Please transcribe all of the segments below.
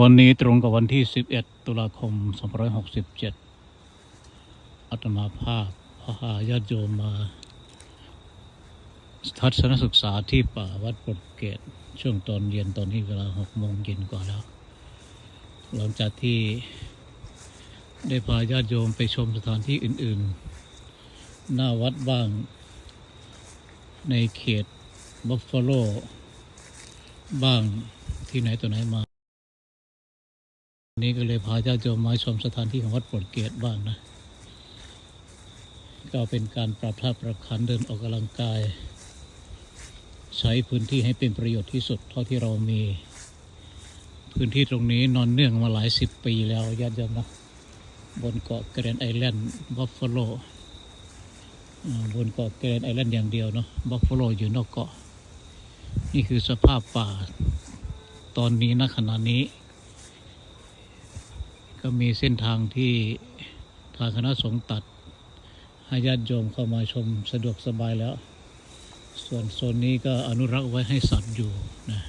วันนี้ตรงกับวันที่ 11 ตุลาคม 2567อาตมาภาพพาญาติโยมมาทัศนศึกษาที่ป่าวัดปดเกต ช่วงตอนเย็นตอนนี้เวลา 6 โมงเย็นกว่าแล้ว หลังจากที่ได้พาญาติโยมไปชมสถานที่อื่น ๆ หน้าวัดบ้าง ในเขตบัฟฟาโลบ้างที่ไหนตัวไหนมา นี้ก็เลยพาญาติโยมมาชมสถานที่ของวัดโปรดเกตบ้างนะ ก็เป็นการปรับท่าปรับขันเดินออกกำลังกาย ใช้พื้นที่ให้เป็นประโยชน์ที่สุดเท่าที่เรามี พื้นที่ตรงนี้นอนเนื่องมาหลายสิบปีแล้วญาติโยมนะบนเกาะแกรนไอแลนด์บัฟฟาโลบนเกาะแกรนไอแลนด์อย่างเดียวเนาะบัฟฟาโลอยู่นอกเกาะ นี่คือสภาพป่า ตอนนี้ณขณะนี้ ก็มีเส้นทางที่ทางคณะสงฆ์ตัดให้ญาติโยมเข้ามาชมสะดวกสบายแล้ว ส่วนโซนนี้ก็อนุรักษ์ไว้ให้สัตว์อยู่นะ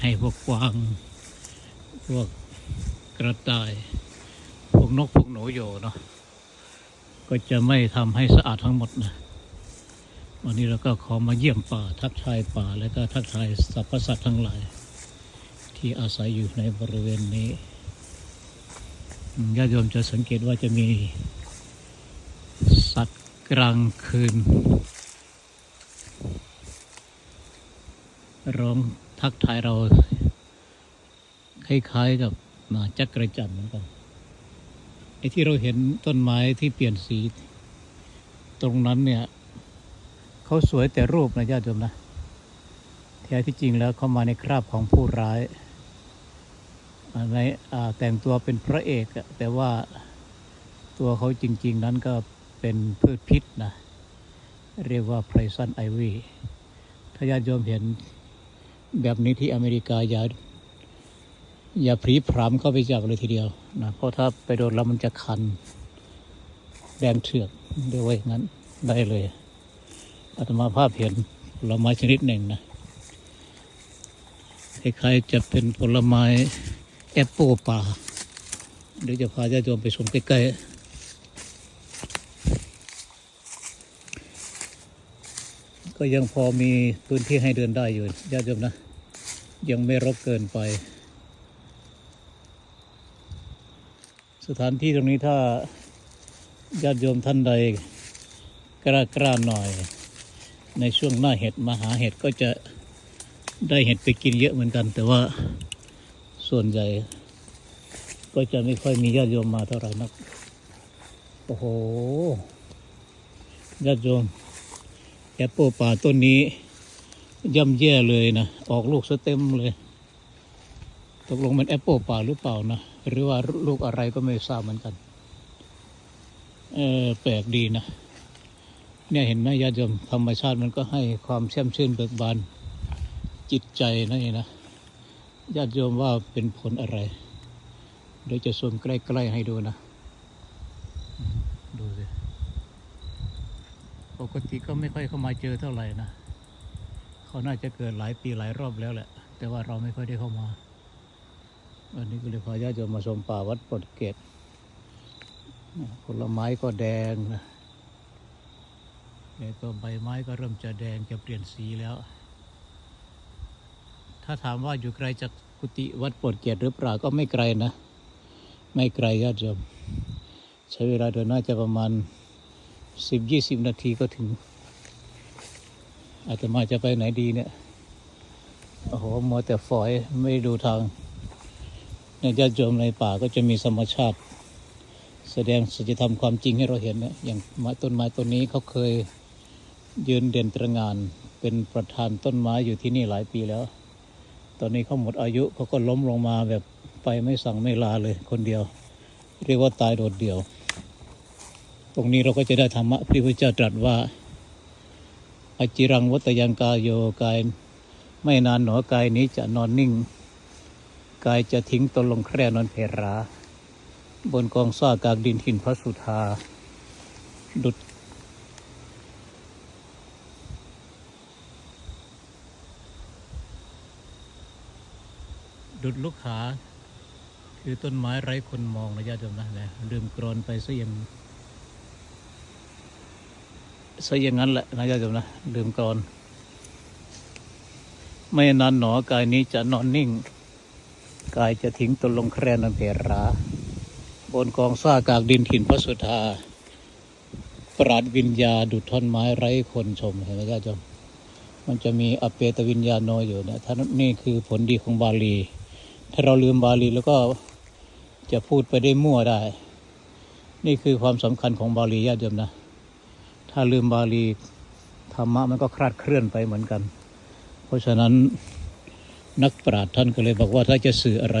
ให้พวกกวาง พวกกระต่าย พวกนกพวกหนูอยู่เนาะก็จะไม่ทำให้สะอาดทั้งหมดนะวันนี้เราก็ขอมาเยี่ยมป่าทักทายป่าและก็ทักทายสรรพสัตว์ทั้งหลาย ที่อาศัยอยู่ในบริเวณนี้ ญาติโยมจะสังเกตว่าจะมีสัตว์กลางคืน ร้องทักทายเรา คล้ายๆกับหมาจักกระจันเหมือนกันไอ้ที่เราเห็นต้นไม้ที่เปลี่ยนสี ตรงนั้นเนี่ยเขาสวยแต่รูปนะญาติโยมนะแท้ที่จริงแล้วเขามาในคราบของผู้ร้าย ในแต่งตัวเป็นพระเอกแต่ว่าตัวเขาจริง ๆ นั้นก็เป็นพืชพิษนะ เรียกว่าไพรซันไอวีถ้าญาติโยมเห็นแบบนี้ที่อเมริกาอย่าอย่าพรีพรามเข้าไปจับเลยทีเดียวนะเพราะถ้าไปโดนแล้วมันจะคันแดงเถือกเรียกว่าอย่างนั้นได้เลยอาตมาภาพเห็นผลไม้ชนิดหนึ่งนะคล้ายๆจะเป็นผลไม้ แอปเปิลป่าเดี๋ยวจะพาญาติโยมไปชมใกล้ๆ ก็ยังพอมีพื้นที่ให้เดินได้อยู่ญาติโยมนะ ยังไม่รบเกินไป สถานที่ตรงนี้ถ้าญาติโยมท่านใดกล้ากล้าหน่อย ในช่วงหน้าเห็ดมาหาเห็ดก็จะได้เห็ดไปกินเยอะเหมือนกันแต่ว่า ส่วนใหญ่ ก็จะไม่ค่อยมีญาติโยมมาเท่าไหร่นัก โอ้โห ญาติโยมแอปเปิลป่าต้นนี้ย่ำแย่เลยนะ ออกลูกสเต็มเลย ตกลงมันแอปเปิลป่าหรือเปล่านะ หรือว่าลูกอะไรก็ไม่ทราบเหมือนกัน เออแปลกดีนะ เนี่ยเห็นไหมญาติโยมธรรมชาติมันก็ให้ความแช่มชื่นเบิกบานจิตใจนั่นเองนะ ญาติโยมว่าเป็นผลอะไร เดี๋ยวจะซูมใกล้ ๆ ให้ดูนะ ดูสิ ปกติก็ไม่ค่อยเข้ามาเจอเท่าไหร่นะ เขาน่าจะเกิดหลายปีหลายรอบแล้วแหละ แต่ว่าเราไม่ค่อยได้เข้ามา วันนี้ก็เลยพาญาติโยมมาชมป่าวัดปดเกตผลไม้ก็แดงนะแล้วก็ใบไม้ก็เริ่มจะแดงจะเปลี่ยนสีแล้ว ถ้าถามว่าอยู่ไกลจากกุฏิวัดโปรดเกียรติหรือเปล่าก็ไม่ไกลนะ ไม่ไกลญาติโยมใช้เวลาเดินน่าจะประมาณสิบยี่สิบนาทีก็ถึง อาตมาจะไปไหนดีเนี่ย โอ้โหมัวแต่ฝอยไม่ดูทางในญาติโยมในป่าก็จะมีธรรมชาติ แสดงสัจธรรมความจริงให้เราเห็นนะอย่างมต้นไม้ต้นนี้เขาเคยยืนเด่นตระงาน เป็นประธานต้นไม้อยู่ที่นี่หลายปีแล้ว ตอนนี้เขาหมดอายุเขาก็ล้มลงมาแบบไปไม่สั่งไม่ลาเลยคนเดียว เรียกว่าตายโดดเดี่ยว ตรงนี้เราก็จะได้ธรรมะพระพุทธเจ้าตรัสว่าอจิรังวัตยังกายโยกาย ไม่นานหนอกายนี้จะนอนนิ่ง กายจะทิ้งตนลงแคร่นอนเพรา บนกองซ่ากากดินหินพระสุธา ดุด ดุดลูกขาคือต้นไม้ไร้คนมองนะญาติโยมนะนะลืมกรอนไปซะอย่างซะอย่างนั้นแหละนะญาติโยมนะลืมกรอนไม่นานหนอกายนี้จะนอนนิ่ง กายจะทิ้งตนลงแครนันเพรา บนกองซากากดินถิ่นพระสุธาปราดวิญญาดุจท่อนไม้ไร้คนชมเห็นไหมญาติโยมมันจะมีอเปตวิญญาโนอยู่นะท่านนี่คือผลดีของบาลี ถ้าเราลืมบาลีแล้วก็จะพูดไปได้มั่วได้ นี่คือความสำคัญของบาลีญาติโยมนะ ถ้าลืมบาลีธรรมะมันก็คลาดเคลื่อนไปเหมือนกัน เพราะฉะนั้นนักปราชญ์ท่านก็เลยบอกว่าถ้าจะสื่ออะไร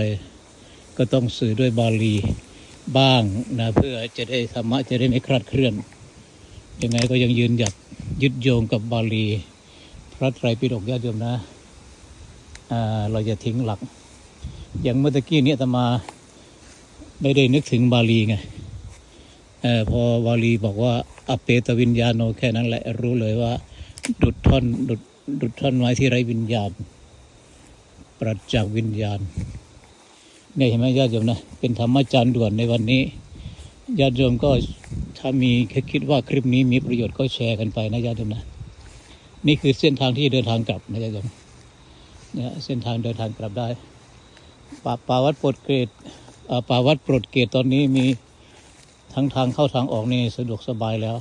ก็ต้องสื่อด้วยบาลีบ้างนะเพื่อจะได้ธรรมะจะได้ไม่คลาดเคลื่อน ยังไงก็ยังยืนหยัดยึดโยงกับบาลี พระไตรปิฎกญาติโยมนะเราจะทิ้งหลัก อย่างเมื่อกี้เนี้อาตมาไม่ได้นึกถึงบาลีไงออพอบาลีบอกว่าอเปตวิญญาโนแค่นั้นแหละรู้เลยว่า ดุดท่อนดุดดุดท่อนไม้ที่ไร้วิญญาณปราจากวิญญาณเนี่ยเห็นไหมญาติโยมนะเป็นธรรมจารย์ด่วนในวันนี้ญาติโยมก็ถ้ามีคิดว่าคลิปนี้มีประโยชน์ก็แชร์กันไปนะญาติโยมนะนี่คือเส้นทางที่เดินทางกลับนะญาติโยมเนี่ยเส้นทางเดินทางกลับได้ ป่าป่าวัดโปรดเกตเอ่อป่าวัดโปรดเกตตอนนี้มีทั้งทางเข้าทางออกนี่สะดวกสบายแล้ว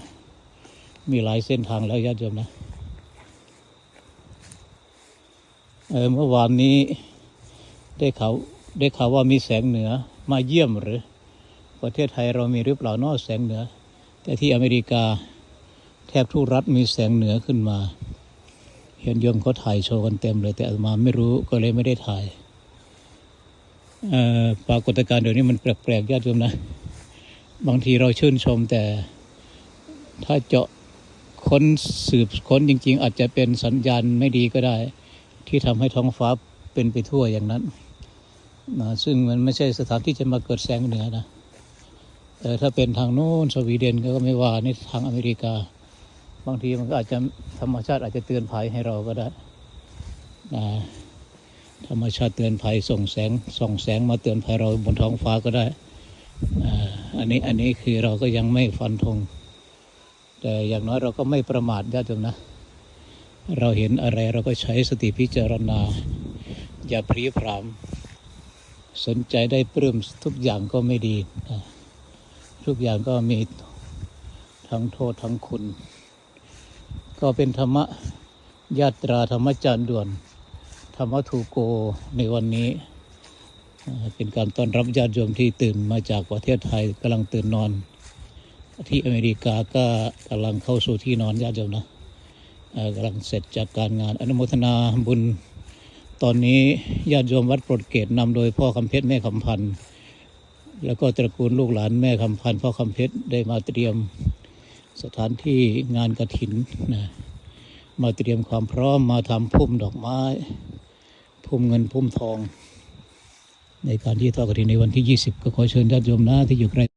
มีหลายเส้นทางแล้วญาติโยมนะเออเมื่อวานนี้ได้ข่าวได้ข่าวว่ามีแสงเหนือมาเยี่ยมหรือ ประเทศไทยเรามีหรือเปล่านอะแสงเหนือ แต่ที่อเมริกาแทบทุกรัฐมีแสงเหนือขึ้นมา เห็นโยมเขาถ่ายโชว์กันเต็มเลย แต่มาไม่รู้ก็เลยไม่ได้ถ่าย ปรากฏการณ์เดี๋ยวนี้มันแปลกๆญาติโยมนะ บางทีเราชื่นชมแต่ถ้าเจาะค้นสืบค้นจริง ๆ อาจจะเป็นสัญญาณไม่ดีก็ได้ ที่ทำให้ท้องฟ้าเป็นไปทั่วอย่างนั้นนะซึ่งมันไม่ใช่สถานที่จะมาเกิดแสงเหนือนะแต่ถ้าเป็นทางโน้นสวีเดนก็ไม่ว่านี่ทางอเมริกา บางทีมันก็อาจจะธรรมชาติอาจจะเตือนภัยให้เราก็ได้นะ ธรรมชาติเตือนภัยส่งแสงส่องแสงมาเตือนภัยเราบนท้องฟ้าก็ได้อันนี้อันนี้คือเราก็ยังไม่ฟันธงแต่อย่างน้อยเราก็ไม่ประมาทญาติโยมนะ เราเห็นอะไรเราก็ใช้สติพิจารณา อย่าพรีพรามสนใจได้ปลื้มทุกอย่างก็ไม่ดี ทุกอย่างก็มีทั้งโทษทั้งคุณ ก็เป็นธรรมยาตราธรรมจารย์ด่วน ธรรมทูโกในวันนี้ เป็นการต้อนรับญาติโยมที่ตื่นมาจากประเทศไทยกำลังตื่นนอน ที่อเมริกาก็กำลังเข้าสู่ที่นอนญาติโยมนะอ่ากำลังเสร็จจากการงานอนุโมทนาบุญ ตอนนี้ญาติโยมวัดโปรดเกตนำโดยพ่อคำเพชรแม่คำพันธ์แล้วก็ตระกูลลูกหลานแม่คำพันธ์พ่อคำเพชรได้มาเตรียมสถานที่งานกระถินนะมาเตรียมความพร้อมมาทำพุ่มดอกไม้ พุ่มเงินพุ่มทอง ในการที่ทอดกระถินในวันที่ 20 ก็ขอเชิญญาติโยมนะที่อยู่ใกล้